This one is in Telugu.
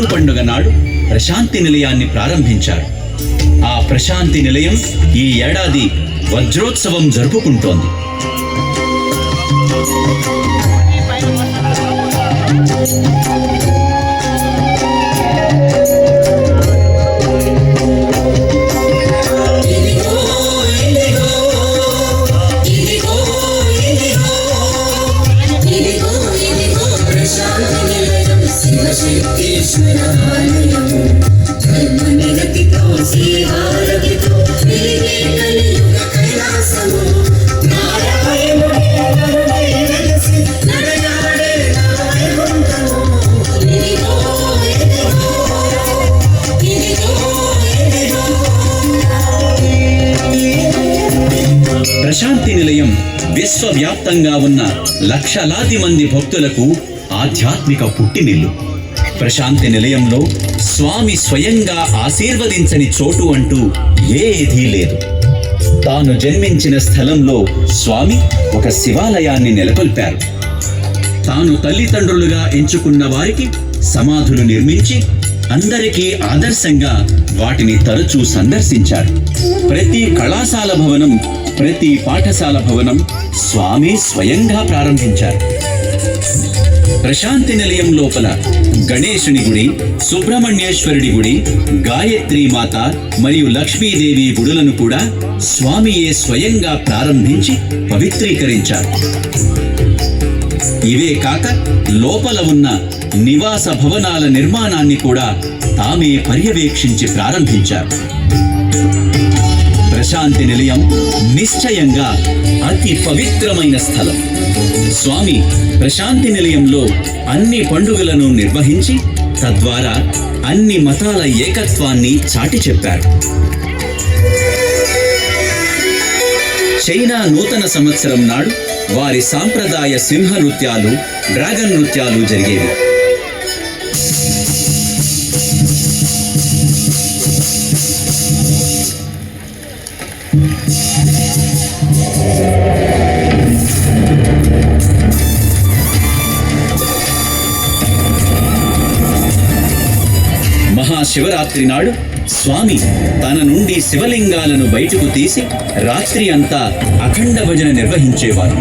పట్టు పండుగ నాడు ప్రశాంతి నిలయాన్ని ప్రారంభించారు. ఆ ప్రశాంతి నిలయం ఈ ఏడాది వజ్రోత్సవం జరుపుకుంటోంది. ప్రశాంతి నిలయం విశ్వవ్యాప్తంగా ఉన్న లక్షలాది మంది భక్తులకు ఆధ్యాత్మిక పుట్టినిల్లు. ప్రశాంతి నిలయంలో స్వామి స్వయంగా ఆశీర్వదించని చోటు అంటూ ఏదీ లేదు. తాను జన్మించిన స్థలంలో స్వామి ఒక శివాలయాన్ని నెలకొల్పారు. తాను తల్లిదండ్రులుగా ఎంచుకున్న వారికి సమాధులు నిర్మించి అందరికీ ఆదర్శంగా వాటిని తరచూ సందర్శించారు. ప్రతి కళాశాల భవనం ప్రతి పాఠశాల భవనం స్వామి స్వయంగా ప్రారంభించారు. ప్రశాంతి నిలయం లోపల గణేశుని గుడి సుబ్రహ్మణ్యేశ్వరుడి గుడి గాయత్రి మాత మరియు లక్ష్మీదేవి గుడులను కూడా స్వామియే స్వయంగా ప్రారంభించి పవిత్రీకరించారు. ఇవే కాక లోపల ఉన్న నివాస భవనాల నిర్మాణాన్ని కూడా తామే పర్యవేక్షించి ప్రారంభించారు. ప్రశాంతి నిలయం నిశ్చయంగా అతి పవిత్రమైన స్థలం. స్వామి ప్రశాంతి నిలయంలో అన్ని పండుగలను నిర్వహించి తద్వారా అన్ని మతాల ఏకత్వాన్ని చాటి చెప్పారు. చైనా నూతన సంవత్సరం నాడు వారి సాంప్రదాయ సింహ నృత్యాలు డ్రాగన్ నృత్యాలు జరిగేవి. మహాశివరాత్రి నాడు స్వామి తన నుండి శివలింగాలను బయటకు తీసి రాత్రి అంతా అఖండ భజన నిర్వహించేవారు.